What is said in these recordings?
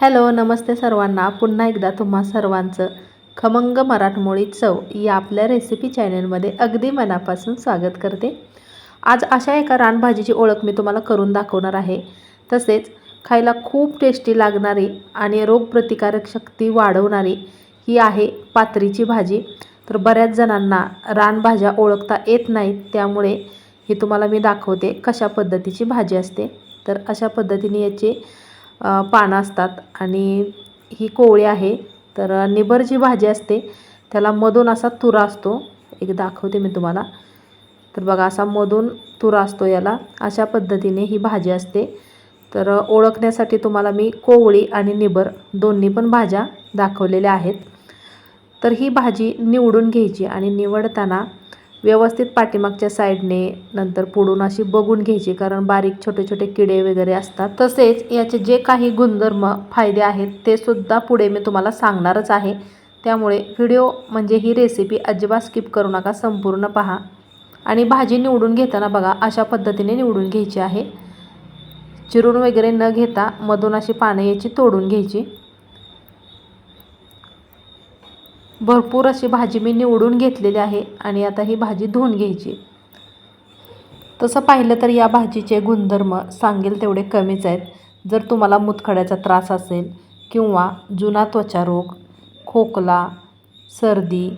Hello नमस्ते सर्वांना. पुन्हा एकदा तुम्हा सर्वांचं खमंग मराठमोळी चव या आपल्या रेसिपी चॅनलमध्ये अगदी मनापासून स्वागत करते. आज अशा एका रानभाजीची ओळख मी तुम्हाला करून दाखवणार आहे. तसेच खायला खूप टेस्टी लागणारी आणि रोगप्रतिकारक शक्ती वाढवणारी ही आहे पात्रीची भाजी. तर बऱ्याच जणांना रानभाज्या ओळखता येत नाहीत त्यामुळे ही तुम्हाला मी दाखवते कशा पद्धतीची भाजी असते. तर अशा पद्धतीने याची पानं असतात आणि ही कोवळी आहे. तर निबर जी भाजी असते त्याला मधून असा तुरा असतो. एक दाखवते मी तुम्हाला. तर बघा असा मधून तुरा असतो याला. अशा पद्धतीने ही भाजी असते. तर ओळखण्यासाठी तुम्हाला मी कोवळी आणि निबर दोन्ही पण भाज्या दाखवलेल्या आहेत. तर ही भाजी निवडून घ्यायची आणि निवडताना व्यवस्थित पाठीमागच्या साईडने नंतर पुढून अशी बघून घ्यायची कारण बारीक छोटे छोटे किडे वगैरे असतात. तसेच याचे जे काही गुणधर्म फायदे आहेत ते सुद्धा पुढे मी तुम्हाला सांगणारच आहे. त्यामुळे व्हिडिओ म्हणजे ही रेसिपी अजिबात स्किप करू नका संपूर्ण पहा. आणि भाजी निवडून घेताना बघा अशा पद्धतीने निवडून घ्यायची आहे. चिरून वगैरे न घेता मधून अशी पानं याची तोडून घ्यायची. भरपूर अशी भाजी मी निवडून घेतलेली आहे आणि आता ही भाजी धुवून घ्यायची. तसं पाहिलं तर या भाजीचे गुणधर्म सांगेल तेवढे कमीच आहेत. जर तुम्हाला मुतखड्याचा त्रास असेल किंवा जुना त्वचारोग खोकला सर्दी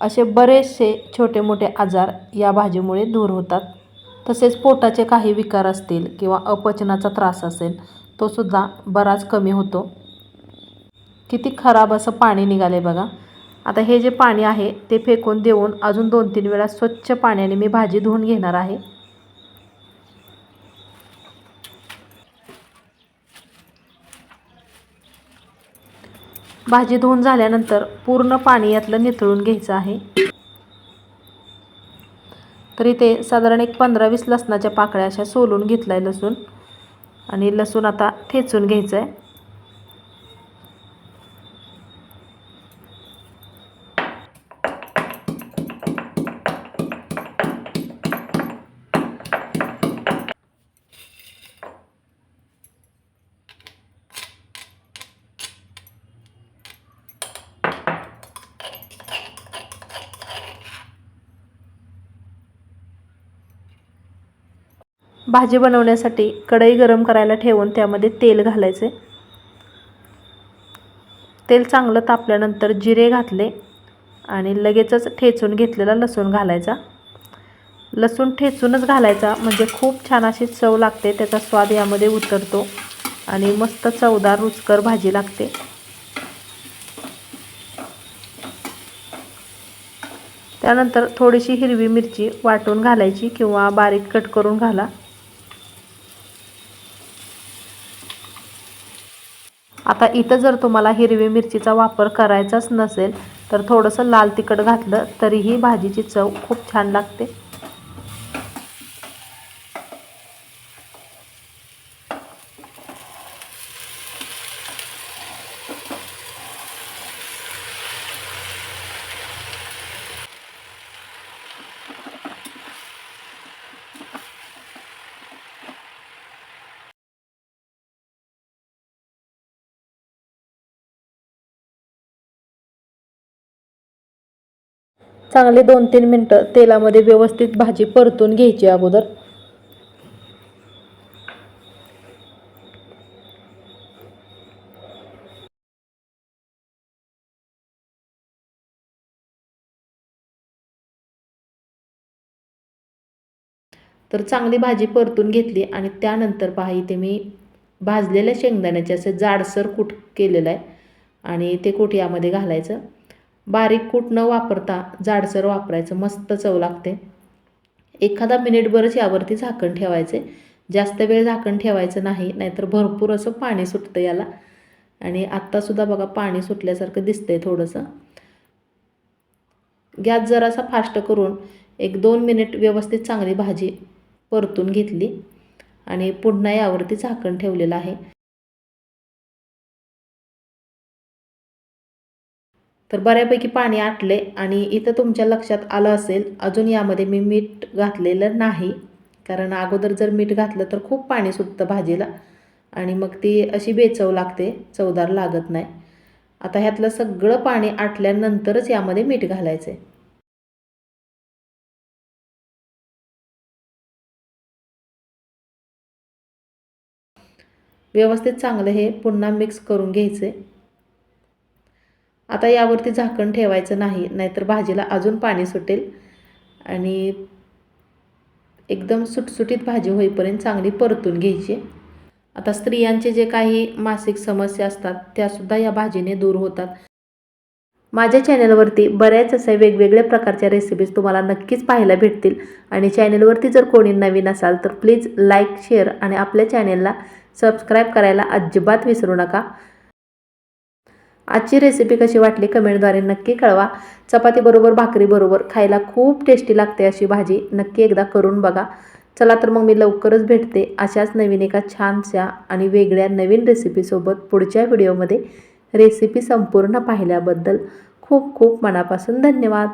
असे बरेचसे छोटे मोठे आजार या भाजीमुळे दूर होतात. तसेच पोटाचे काही विकार असतील किंवा अपचनाचा त्रास असेल तो सुद्धा बराच कमी होतो. किती खराब असं पाणी निघाले बघा. आता हे जे पाणी आहे ते फेकून देऊन अजून दोन तीन वेळा स्वच्छ पाण्याने मी भाजी धुवून घेणार आहे. भाजी धुवून झाल्यानंतर पूर्ण पाणी यातलं निथळून घ्यायचं आहे. तर इथे साधारण एक पंधरा वीस लसणाच्या पाकळ्या अशा सोलून घेतला आहे लसूण. आणि लसूण आता ठेचून घ्यायचं आहे भाजी बनवण्यासाठी कढई गरम करायला ठेवून त्यामध्ये तेल घालायचे. तेल चांगलं तापल्यानंतर जिरे घातले आणि लगेचच ठेचून घेतलेला लसूण घालायचा. लसूण ठेचूनच घालायचा म्हणजे खूप छान अशी चव लागते त्याचा स्वाद यामध्ये उतरतो आणि मस्त चवदार रुचकर भाजी लागते. त्यानंतर थोडीशी हिरवी मिरची वाटून घालायची किंवा बारीक कट करून घाला. आता इथं जर तुम्हाला हिरवी मिरचीचा वापर करायचाच नसेल तर थोडंसं लाल तिखट घातलं तरीही भाजीची चव खूप छान लागते. चांगले दोन तीन मिनटं तेलामध्ये व्यवस्थित भाजी परतून घ्यायची अगोदर. तर चांगली भाजी परतून घेतली आणि त्यानंतर पहा इथे मी भाजलेल्या शेंगदाण्याचे असे जाडसर कूट केलेलं आहे आणि ते कूट यामध्ये घालायचं. बारीक कूट न वापरता जाडसर वापरायचं मस्त चव लागते. एखादा मिनिटभरच यावरती झाकण ठेवायचे. जास्त वेळ झाकण ठेवायचं नाही नाहीतर भरपूर असं पाणी सुटतं याला. आणि आत्तासुद्धा बघा पाणी सुटल्यासारखं दिसतंय थोडंसं. गॅस जरासा फास्ट करून एक दोन मिनिट व्यवस्थित चांगली भाजी परतून घेतली. आणि पुन्हा यावरती झाकण ठेवलेलं आहे. तर बऱ्यापैकी पाणी आटले आणि इथं तुमच्या लक्षात आलं असेल अजून यामध्ये मी मीठ घातलेलं नाही. कारण अगोदर जर मीठ घातलं तर खूप पाणी सुटतं भाजीला आणि मग ती अशी बेचव लागते चवदार लागत नाही. आता ह्यातलं सगळं पाणी आटल्यानंतरच यामध्ये मीठ घालायचं आहे व्यवस्थित चांगलं हे पुन्हा मिक्स करून घ्यायचं आहे आता यावरती झाकण ठेवायचं नाही नाहीतर भाजीला अजून पाणी सुटेल. आणि एकदम सुटसुटीत भाजी होईपर्यंत चांगली परतून घ्यायची. आता स्त्रियांचे जे काही मासिक समस्या असतात त्यासुद्धा या भाजीने दूर होतात. माझ्या चॅनलवरती बऱ्याच अशा वेगवेगळ्या प्रकारच्या रेसिपीज तुम्हाला नक्कीच पाहायला भेटतील. आणि चॅनलवरती जर कोणी नवीन असाल तर प्लीज लाईक शेअर आणि आपल्या चॅनेलला सबस्क्राईब करायला अजिबात विसरू नका. आजची रेसिपी कशी वाटली कमेंटद्वारे नक्की कळवा. चपातीबरोबर भाकरीबरोबर खायला खूप टेस्टी लागते अशी भाजी नक्की एकदा करून बघा. चला तर मग मी लवकरच भेटते अशाच नवीन एका छानशा आणि वेगळ्या नवीन रेसिपीसोबत पुढच्या व्हिडिओमध्ये रेसिपी संपूर्ण पाहिल्याबद्दल खूप खूप मनापासून धन्यवाद.